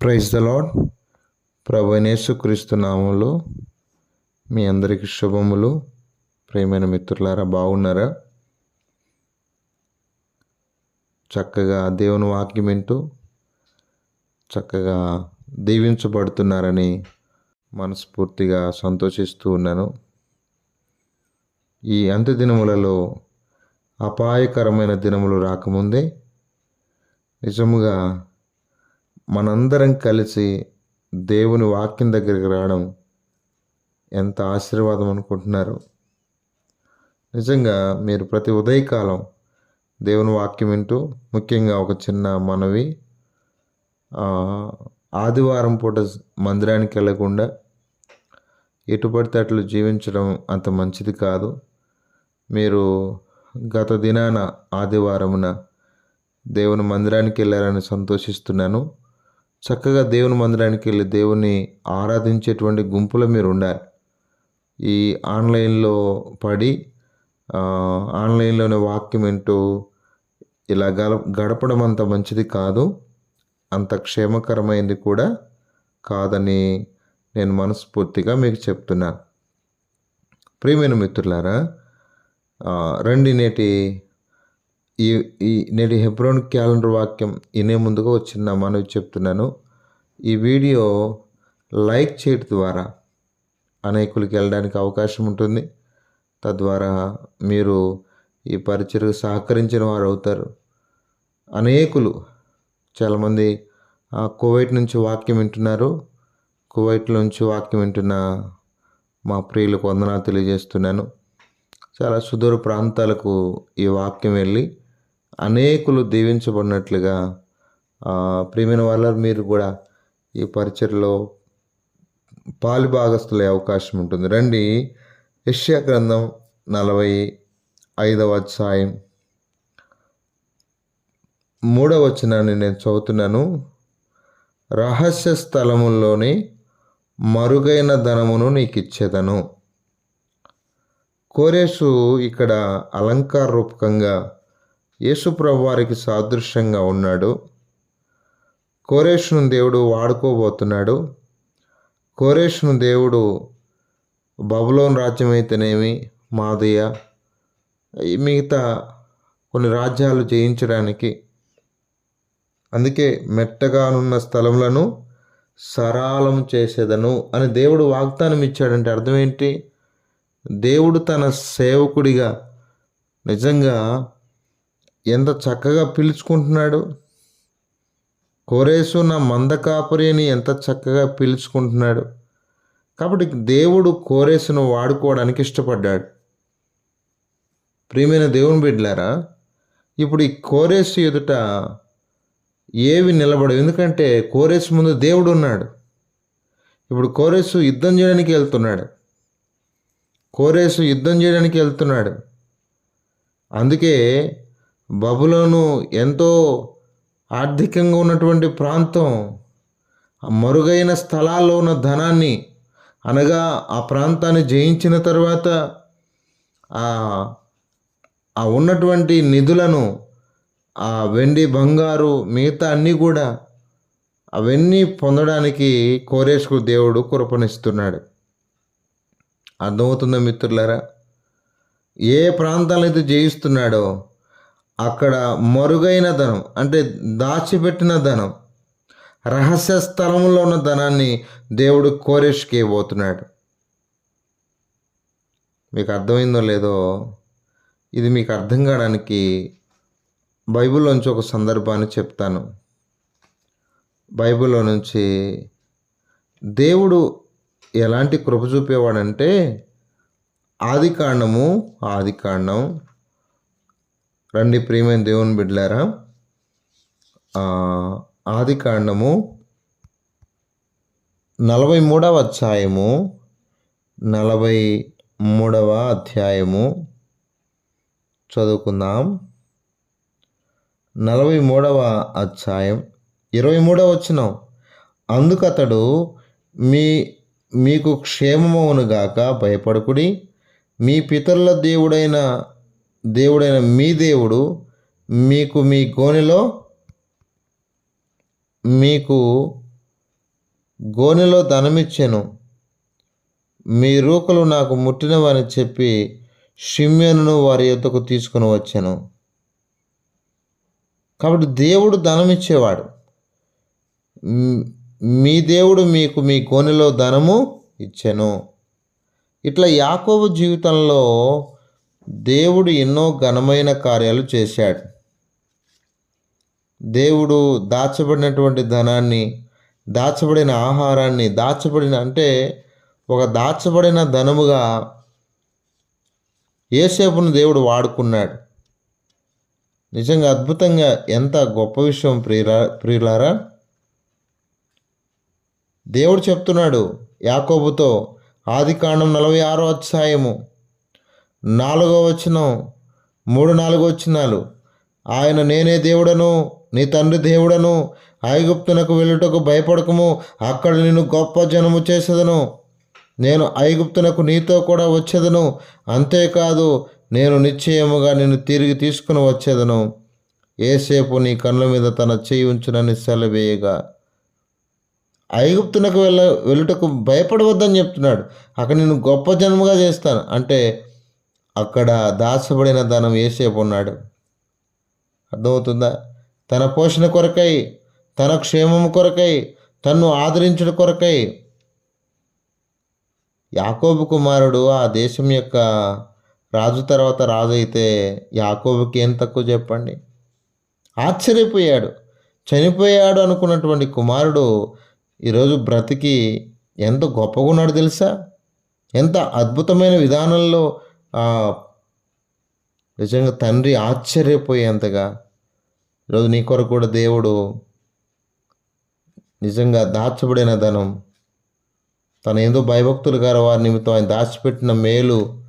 Praise the lord ప్రభనేసు క్రీస్తు నామంలో మీ అందరికీ శుభములు. ప్రేమైన మిత్రులారా బాగున్నారా? చక్కగా దేవుని వాక్యం వింటూ చక్కగా దీవించబడుతున్నారని మనస్ఫూర్తిగా సంతోషిస్తూ ఉన్నాను. ఈ అంత్య దినములలో అపాయకరమైన దినములు రాకముందే నిజముగా మనందరం కలిసి దేవుని వాక్యం దగ్గరికి రావడం ఎంత ఆశీర్వాదం అనుకుంటున్నారు? నిజంగా మీరు ప్రతి ఉదయకాలం దేవుని వాక్యం వింటూ ముఖ్యంగా ఒక చిన్న మనవి ఆదివారం పూట మందిరానికి వెళ్ళకుండా ఎటు పడితే అట్లు జీవించడం అంత మంచిది కాదు. మీరు గత దినాన ఆదివారమున దేవుని మందిరానికి వెళ్ళారని సంతోషిస్తున్నాను. చక్కగా దేవుని మందిరానికి వెళ్ళి దేవుని ఆరాధించేటువంటి గుంపులో మీరు ఉండాలి. ఈ ఆన్లైన్లో పడి ఆన్లైన్లోనే వాక్యం వింటూ ఇలా గడ గడపడం అంత మంచిది కాదు. అంత క్షేమకరమైనది కూడా కాదని నేను మనస్ఫూర్తిగా మీకు చెప్తున్నాను. ప్రియమైన మిత్రులారా రండి నేటి ఈ ఈ నేటి హెబ్రోన్ క్యాలెండర్ వాక్యం వినే ముందుగా ఒక చిన్న మనవి చెప్తున్నాను. ఈ వీడియో లైక్ చేయడం ద్వారా అనేకులకి వెళ్ళడానికి అవకాశం ఉంటుంది. తద్వారా మీరు ఈ పరిచయకు సహకరించిన వారు అవుతారు. అనేకులు చాలామంది కువైట్ నుంచి వాక్యం వింటున్నారు. కువైట్ నుంచి వాక్యం వింటున్న మా ప్రియులకు వందనాలు తెలియజేస్తున్నాను. చాలా సుదూర ప్రాంతాలకు ఈ వాక్యం వెళ్ళి అనేకులు దీవించబడినట్లుగా ఆ, ప్రియమైన వాళ్ళ మీరు కూడా ఈ పరిచయలో పాలు భాగస్తులయ్యే అవకాశం ఉంటుంది. రండి. యష్యా గ్రంథం నలభై ఐదవ అధ్యాయం. మూడవ వచనాన్ని నేను చదువుతున్నాను. రహస్య స్థలముల్లోని మరుగైన ధనమును నీకు ఇచ్చేదను కోరేసు ఇక్కడ అలంకార రూపకంగా యేసుప్రభు వారికి సాదృశ్యంగా ఉన్నాడు. కోరేషును దేవుడు వాడుకోబోతున్నాడు. కోరేషును దేవుడు బబులోన్ రాజ్యం అయితేనేమి మాదయ్య మిగతా కొన్ని రాజ్యాలు జయించడానికి. అందుకే మెట్టగానున్న స్థలములను సరాలం చేసేదను అని దేవుడు వాగ్దానం ఇచ్చాడంటే అర్థం ఏంటి? దేవుడు తన సేవకుడిగా నిజంగా ఎంత చక్కగా పిలుచుకుంటున్నాడు? కోరేసు నా మందకాపురి అని ఎంత చక్కగా పిలుచుకుంటున్నాడు? కాబట్టి దేవుడు కోరేసును వాడుకోవడానికి ఇష్టపడ్డాడు. ప్రియమైన దేవుని బిడ్డలారా ఇప్పుడు ఈ కోరేసు ఎదుట ఏవి నిలబడవు? ఎందుకంటే కోరేసు ముందు దేవుడు ఉన్నాడు. ఇప్పుడు కోరేసు యుద్ధం చేయడానికి వెళ్తున్నాడు. కోరేసు యుద్ధం చేయడానికి వెళ్తున్నాడు. అందుకే బబులోను ఎంతో ఆర్థికంగా ఉన్నటువంటి ప్రాంతం. మరుగైన స్థలాల్లో ఉన్న ధనాన్ని అనగా ఆ ప్రాంతాన్ని జయించిన తర్వాత ఆ ఆ ఉన్నటువంటి నిధులను ఆ వెండి బంగారు మిగతా అన్నీ కూడా అవన్నీ పొందడానికి కోరేసుకు దేవుడు కురపనిస్తున్నాడు అర్థమవుతుందా మిత్రులారా? ఏ ప్రాంతాలైతే అయితే జయిస్తున్నాడో అక్కడ మరుగైన ధనం అంటే దాచిపెట్టిన ధనం రహస్య స్థలంలో ఉన్న ధనాన్ని దేవుడు కోరేష్కి ఇవ్వబోతున్నాడు. మీకు అర్థమైందో లేదో ఇది మీకు అర్థం కావడానికి బైబిల్లోంచి ఒక సందర్భాన్ని చెప్తాను. బైబిల్లో నుంచి దేవుడు ఎలాంటి కృప చూపేవాడంటే ఆది కాండము ఆది కాండం రండి ప్రియమైన దేవుని బిడ్డలారా ఆది కాండము నలభై మూడవ అధ్యాయము నలభై మూడవ అధ్యాయము చదువుకుందాం. నలభై మూడవ అధ్యాయం ఇరవై మూడవ వచ్చిన అందుకతడు మీ మీకు క్షేమమవునుగాక భయపడకుడి మీ పితరుల దేవుడైన దేవుడైన మీ దేవుడు మీకు మీ గోనెలో మీకు గోనెలో ధనమిచ్చెను. మీ రూకలు నాకు ముట్టినవని చెప్పి షిమ్యను వారి యొద్దకు తీసుకుని వచ్చాను. కాబట్టి దేవుడు ధనం ఇచ్చేవాడు మీ దేవుడు మీకు మీ గోనెలో ధనము ఇచ్చెను. ఇట్లా యాకోబు జీవితంలో దేవుడు ఎన్నో ఘనమైన కార్యాలు చేశాడు. దేవుడు దాచబడినటువంటి ధనాన్ని దాచబడిన ఆహారాన్ని దాచబడిన అంటే ఒక దాచబడిన ధనముగా ఏసేపును దేవుడు వాడుకున్నాడు. నిజంగా అద్భుతంగా ఎంత గొప్ప విషయం ప్రియులా ప్రియులారా? దేవుడు చెప్తున్నాడు యాకోబుతో ఆది కాండం నలభై ఆరో అధ్యాయము. నాలుగో వచనం మూడు నాలుగు వచనాలు. ఆయన నేనే దేవుడను నీ తండ్రి దేవుడను ఐగుప్తునకు వెళ్ళుటకు భయపడకము అక్కడ నేను గొప్ప జనము చేసేదను. నేను ఐగుప్తునకు నీతో కూడా వచ్చేదను అంతేకాదు నేను నిశ్చయముగా నిన్ను తిరిగి తీసుకుని వచ్చేదను. ఏసేపు నీ కళ్ళ మీద తన చేయి ఉంచునని సెలవేయగా. ఐగుప్తునకు వెళ్ళ వెళ్ళుటకు భయపడవద్దని చెప్తున్నాడు. అక్కడ నేను గొప్ప జన్మగా చేస్తాను. అంటే అక్కడ దాచబడిన ధనం ఏసేపు ఉన్నాడు. అర్థమవుతుందా? తన పోషణ కొరకై తన క్షేమం కొరకై తన్ను ఆదరించడం కొరకై యాకోబు కుమారుడు ఆ దేశం యొక్క రాజు తర్వాత రాజు అయితే యాకోబుకి ఏం తక్కువ చెప్పండి? ఆశ్చర్యపోయాడు. చనిపోయాడు అనుకున్నటువంటి కుమారుడు ఈరోజు బ్రతికి ఎంత గొప్పగా ఉన్నాడు తెలుసా? ఎంత అద్భుతమైన విధానంలో నిజంగా తండ్రి ఆశ్చర్యపోయేంతగా ఈరోజు నీ కొరకు కూడా దేవుడు నిజంగా దాచబడిన ధనం తన ఏదో భయభక్తులు గారు వారి నిమిత్తం ఆయన దాచిపెట్టిన మేలు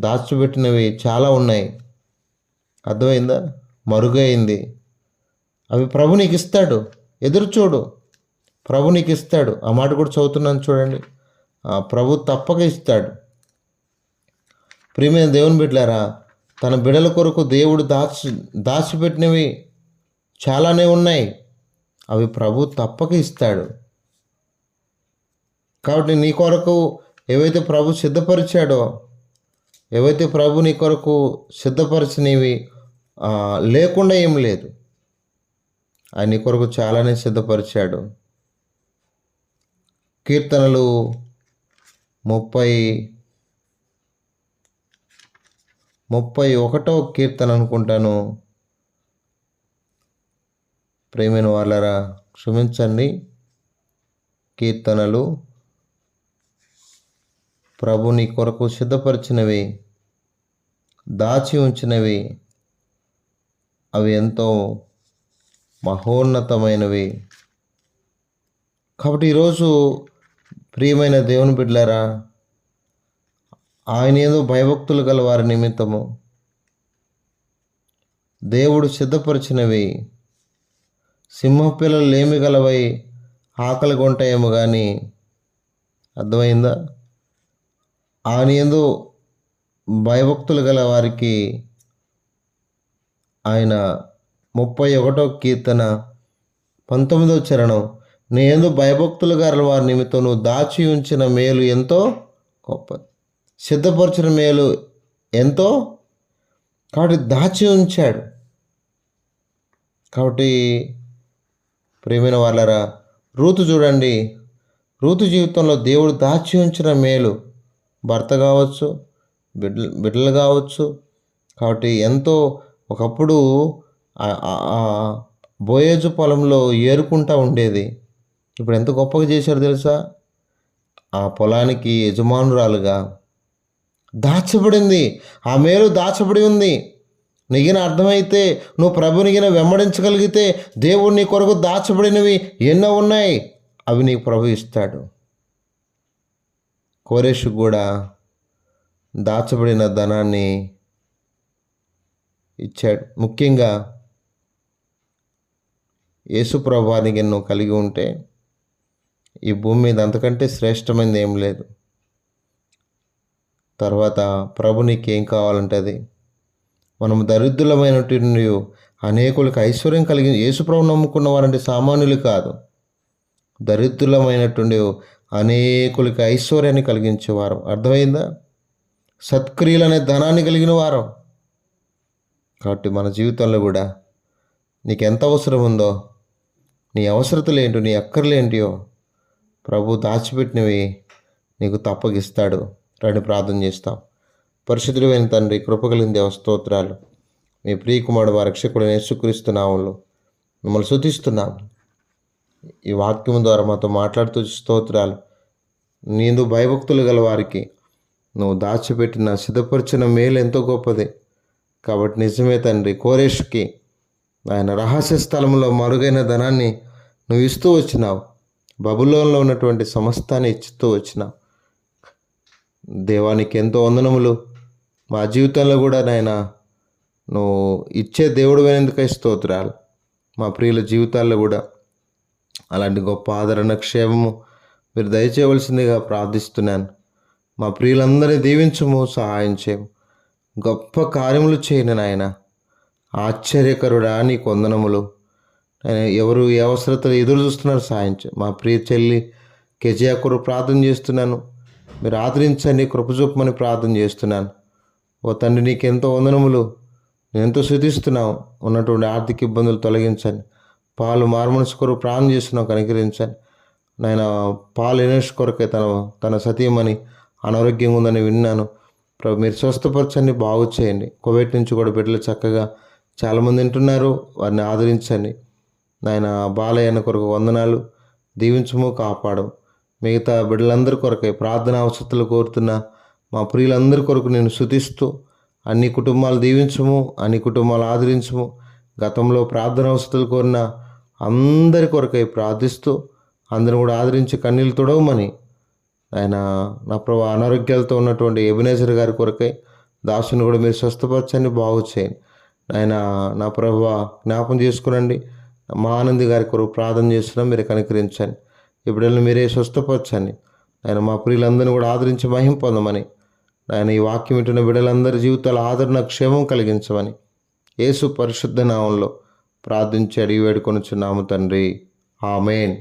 దాచిపెట్టినవి చాలా ఉన్నాయి. అర్థమైందా? మరుగైంది. అవి ప్రభు నీకు ఇస్తాడు. ఎదురు చూడు. ప్రభు నీకు ఇస్తాడు. ఆ మాట కూడా చదువుతున్నాను చూడండి. ఆ ప్రభు తప్పక ఇస్తాడు. ప్రియమైన దేవుని బిడ్డలారా తన బిడల కొరకు దేవుడు దాచి దాచిపెట్టినవి చాలానే ఉన్నాయి. అవి ప్రభు తప్పక ఇస్తాడు. కాబట్టి నీ కొరకు ఏవైతే ప్రభు సిద్ధపరిచాడో ఏవైతే ప్రభు నీ కొరకు సిద్ధపరిచినవి లేకుండా ఏం లేదు. ఆయన నీ కొరకు చాలానే సిద్ధపరిచాడు. కీర్తనలు ముప్పై ముప్పై ఒకటో కీర్తన అనుకుంటాను. ప్రేమైన వాళ్ళరా క్షమించండి. కీర్తనలు ప్రభు నీ కొరకు సిద్ధపరిచినవి దాచి ఉంచినవి. అవి ఎంతో మహోన్నతమైనవి. కాబట్టి ఈరోజు ప్రియమైన దేవుని బిడ్డలారా ఆయన ఏదో భయభక్తులు గల వారి నిమిత్తము. దేవుడు సిద్ధపరిచినవి సింహపిల్లలు లేమి గలవై ఆకలి కొంటాయేమో కానీ అర్థమైందా? ఆయన ఏదో భయభక్తులు గల వారికి ఆయన ముప్పై ఒకటో కీర్తన పంతొమ్మిదో చరణం నేను భయభక్తులు గల వారి నిమిత్తం దాచి ఉంచిన మేలు ఎంతో గొప్పది. సిద్ధపరిచిన మేలు ఎంతో? కాబట్టి దాచి ఉంచాడు. కాబట్టి ప్రేమైన వాళ్ళరా రూతు చూడండి. రూతు జీవితంలో దేవుడు దాచి ఉంచిన మేలు భర్త కావచ్చు బిడ్డ బిడ్డలు కావచ్చు. కాబట్టి ఎంతో ఒకప్పుడు ఆ- బోయేజు పొలంలో ఏరుకుంటా ఉండేది. ఇప్పుడు ఎంత గొప్పగా చేశారు తెలుసా? ఆ పొలానికి యజమానురాలుగా దాచబడింది. ఆ మేలు దాచబడి ఉంది. నిగిన అర్థమైతే నువ్వు ప్రభునిగిన వెంబడించగలిగితే దేవుడు నీ కొరకు దాచబడినవి ఎన్నో ఉన్నాయి. అవి నీకు ప్రభు ఇస్తాడు. కోరేషు కూడా దాచబడిన ధనాన్ని ఇచ్చాడు. ముఖ్యంగా యేసు ప్రభానికి నువ్వు కలిగి ఉంటే ఈ భూమి మీద అంతకంటే శ్రేష్టమైనది ఏం లేదు. తర్వాత ప్రభు నీకేం కావాలంటే అది మనం దరిద్రులమైనటువంటి అనేకులకు ఐశ్వర్యం కలిగి యేసుప్రభు నమ్ముకున్న వారంటే సామాన్యులు కాదు. దరిద్రులమైనటువంటి అనేకులకి ఐశ్వర్యాన్ని కలిగించేవారు. అర్థమైందా? సత్క్రియలు అనే ధనాన్ని కలిగిన వారం. కాబట్టి మన జీవితంలో కూడా నీకు ఎంత అవసరం ఉందో నీ అవసరతలు ఏంటో నీ అక్కర్లు ఏంటియో ప్రభు దాచిపెట్టినవి నీకు తప్పగిస్తాడు. రండి ప్రార్థన చేస్తాం. పరిశుద్ధుడైన తండ్రి కృపగలిగిన దేవస్తోత్రాలు మీ ప్రియకుమారుడు మా రక్షకుడు యేసుక్రీస్తు మిమ్మల్ని శుతిస్తున్నాం ఈ వాక్యం ద్వారా మాతో మాట్లాడుతూ స్తోత్రాలు. నేను భయభక్తులు గల వారికి నువ్వు దాచిపెట్టిన సిద్ధపరిచిన మేలు ఎంతో గొప్పది. కాబట్టి నిజమే తండ్రి కోరేష్కి ఆయన రహస్య స్థలంలో మరుగైన ధనాన్ని నువ్వు ఇస్తూ వచ్చినావు. బబులోన్లో ఉన్నటువంటి సమస్తాన్ని ఇస్తూ వచ్చినావు. దేవానికి ఎంతో వందనములు. మా జీవితంలో కూడా నాయన నువ్వు ఇచ్చే దేవుడు ఎందుకై స్తోత్రాలు? మా ప్రియుల జీవితాల్లో కూడా అలాంటి గొప్ప ఆదరణ క్షేమము మీరు దయచేయవలసిందిగా ప్రార్థిస్తున్నాను. మా ప్రియులందరినీ దీవించము సహాయం చేయము గొప్ప కార్యములు చేయను నాయన. ఆశ్చర్యకరుడా నీ కొందనములు ఆయన ఎవరు ఏ అవసరతలు ఎదురు చూస్తున్నారు సహాయం మా ప్రియ చెల్లి కెజియా కొరకు ప్రార్థన చేస్తున్నాను. మీరు ఆదరించండి కృపచూపమని ప్రార్థన చేస్తున్నాను. ఓ తండ్రి నీకెంతో వందనములు. నేను ఎంతో శుతిస్తున్నావు ఉన్నటువంటి ఆర్థిక ఇబ్బందులు తొలగించండి. పాలు మార్మనసు కొరకు ప్రాణం చేస్తున్నావు కనికరించండి నాయన పాలు ఎనేష్ కొరకే తన తన సతీమని అనారోగ్యంగా ఉందని విన్నాను. ప్రభు మీరు స్వస్థపరచండి బాగు చేయండి. కోవిడ్ నుంచి కూడా బిడ్డలు చక్కగా చాలామంది వింటున్నారు. వారిని ఆదరించండి. నాయన బాలయ్యన కొరకు వందనాలు. దీవించము కాపాడు మిగతా బిడ్డలందరి కొరకై ప్రార్థన అవసరతలు కోరుతున్న మా ప్రియులందరి కొరకు నేను శుతిస్తూ అన్ని కుటుంబాలు దీవించము అన్ని కుటుంబాలు ఆదరించము. గతంలో ప్రార్థన అవసరతలు కోరిన అందరి కొరకై ప్రార్థిస్తూ అందరూ కూడా ఆదరించి కన్నీళ్ళు తొడవమని ఆయన నా ప్రభు అనారోగ్యాలతో ఉన్నటువంటి ఎబినేజర్ గారి కొరకై దాసుని కూడా మీరు స్వస్థపరచండి బాగు చేయండి. ఆయన నా ప్రభు జ్ఞాపం చేసుకునండి. మా ఆనంది గారి కొరకు ప్రార్థన చేస్తున్నాం మీరు కనికరించండి. ఇప్పుడు మీరే స్వస్థపరచండి. ఆయన మా ప్రియులందరినీ కూడా ఆదరించి మహిం పొందమని ఆయన ఈ వాక్యం వింటున్న బిడ్డలందరి జీవితాల ఆదరణ క్షేమం కలిగించమని యేసు పరిశుద్ధ నామంలో ప్రార్థించి అడిగి వేడుకొనుచున్నాము తండ్రి. ఆమెన్.